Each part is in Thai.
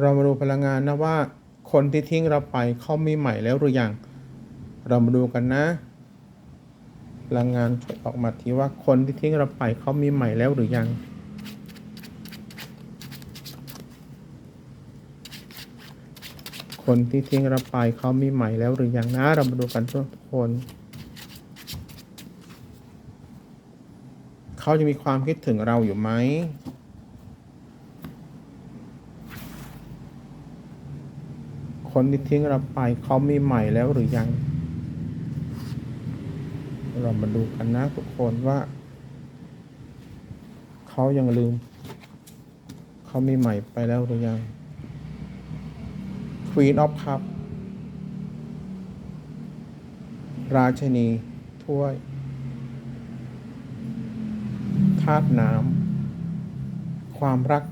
เรามาดูพลังงานนะว่า คนที่ทิ้งเราไปเขามีใหม่แล้วหรือยัง เรามาดูกันนะ พลังงานช่วยออกมาทีว่าคนที่ทิ้งเราไปเขามีใหม่แล้วหรือยังคนที่ทิ้งเราไปเขามีใหม่แล้วหรือยังนะเรามาดูกันทุกคน เขาจะมีความคิดถึงเราอยู่ไหม คนที่ทิ้งเราไปเขามีใหม่แล้วหรือยัง เรามาดูกันนะทุกคนว่า เขายังลืม เขามีใหม่ไปแล้วหรือยัง Queen of Cup ราชนี ถ้วยธาตุน้ำความรัก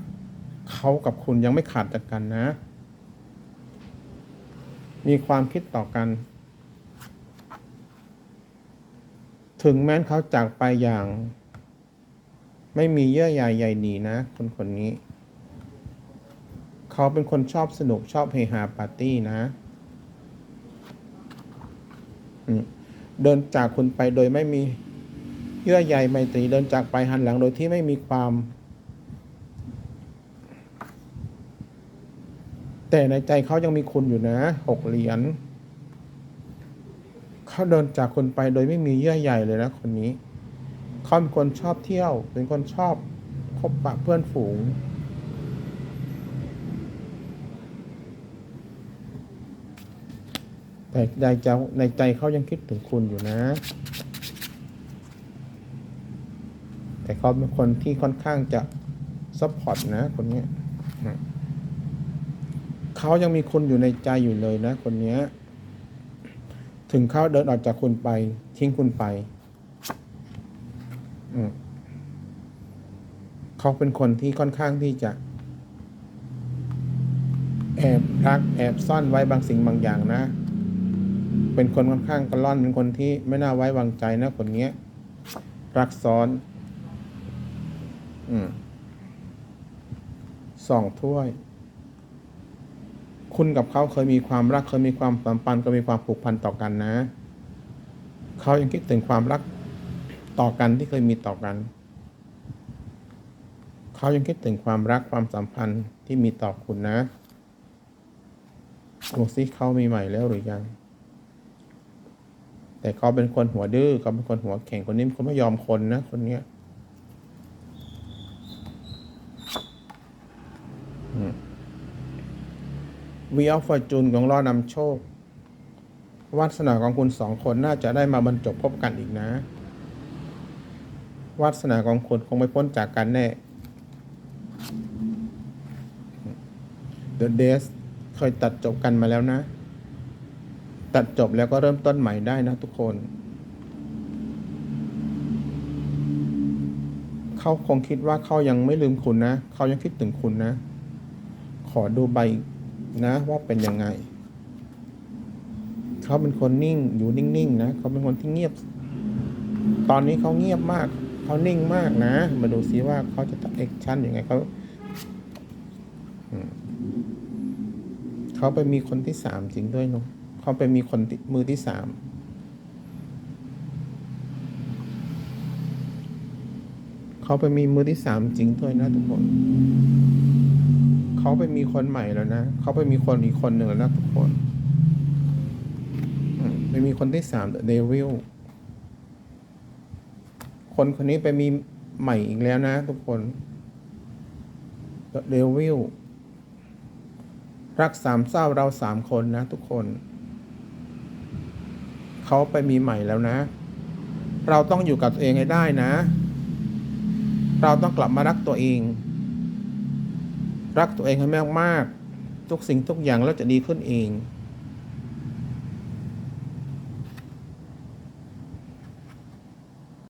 เขากับคุณยังไม่ขาดจากกันนะ มีความคิดต่อกัน ถึงแม้นเขาจากไปอย่าง ไม่มีเยื่อใยใยดีนะ คนคนนี้ เขาเป็นคนชอบสนุกชอบเฮฮาปาร์ตี้นะ เดินจากคุณไปโดยไม่มีเยื่อใยไมตรีเดินจากไปหันหลังโดยที่ไม่มีความ แต่ในใจเขายังมีคุณอยู่นะหกเหรียญเขาเดินจากคุณไปโดยไม่มีเยื่อใยเลยนะคนนี้เขาเป็นคนชอบเที่ยว เป็นคนชอบพบปะเพื่อนฝูง แต่ในใจในใจเขายังคิดถึงคุณอยู่นะ แต่เขาเป็นคนที่ค่อนข้างจะซัพพอร์ตนะคนนี้ เขายังมีคุณอยู่ในใจอยู่เลยนะ คนเนี้ยถึงเขาเดินออกจากคุณไป ทิ้งคุณไปเขาเป็นคนที่ค่อนข้างที่จะ แอบรัก แอบซ่อนไว้บางสิ่งบางอย่างนะ เป็นคนค่อนข้างกระล่อนเป็นคนที่ไม่น่าไว้วางใจนะคนเนี้ยรักซ้อน อืมสองถ้วย คุณกับเขาเคยมีความรักเคยมีความสัมพันธ์เคยมีความผูกพันต่อกันนะ เขายังคิดถึงความรักต่อกันที่เคยมีต่อกัน เขายังคิดถึงความรักความสัมพันธ์ที่มีต่อคุณนะดูซิเขามีใหม่แล้วหรือยัง แต่เขาเป็นคนหัวดื้อเขาเป็นคนหัวแข็งคนนี้เป็นคนไม่ยอมคนนะ คนเนี้ย วีออฟฟอร์จูนของล่อนำโชควาสนาของคุณสองคนน่าจะได้มาบรรจบพบกันอีกนะ วาสนาของคุณคงไม่พ้นจากกันแน่ The Days เคยตัดจบกันมาแล้วนะ ตัดจบแล้วก็เริ่มต้นใหม่ได้นะทุกคน เขาคงคิดว่าเขายังไม่ลืมคุณนะ เขายังคิดถึงคุณนะ ขอดูใบ นะว่าเป็นยังไง เขาเป็นคนนิ่งอยู่นิ่งๆนะเขาเป็นคนที่เงียบ ตอนนี้เขาเงียบมาก เขานิ่งมากนะ มาดูซิว่าเขาจะแอคชั่นยังไงเขาเขาไปมีคนที่สามจริงด้วยเนาะเขาไปมีคนมือที่สามเขาไปมีมือที่สามจริงด้วยนะทุกคน เขาไปมีคนใหม่แล้วนะเขาไปมีคนอีกคนหนึ่งแล้วนะทุกคนอืมไปมีคนที่สามเดวิลคนคนนี้ไปมีใหม่อีกแล้วนะทุกคนเดวิลรักสามเศร้าเราสามคนนะทุกคน เขาไปมีใหม่แล้วนะ เราต้องอยู่กับตัวเองให้ได้นะ เราต้องกลับมารักตัวเอง รักตัวเองให้มากๆ ทุกสิ่งทุกอย่างแล้วจะดีขึ้นเอง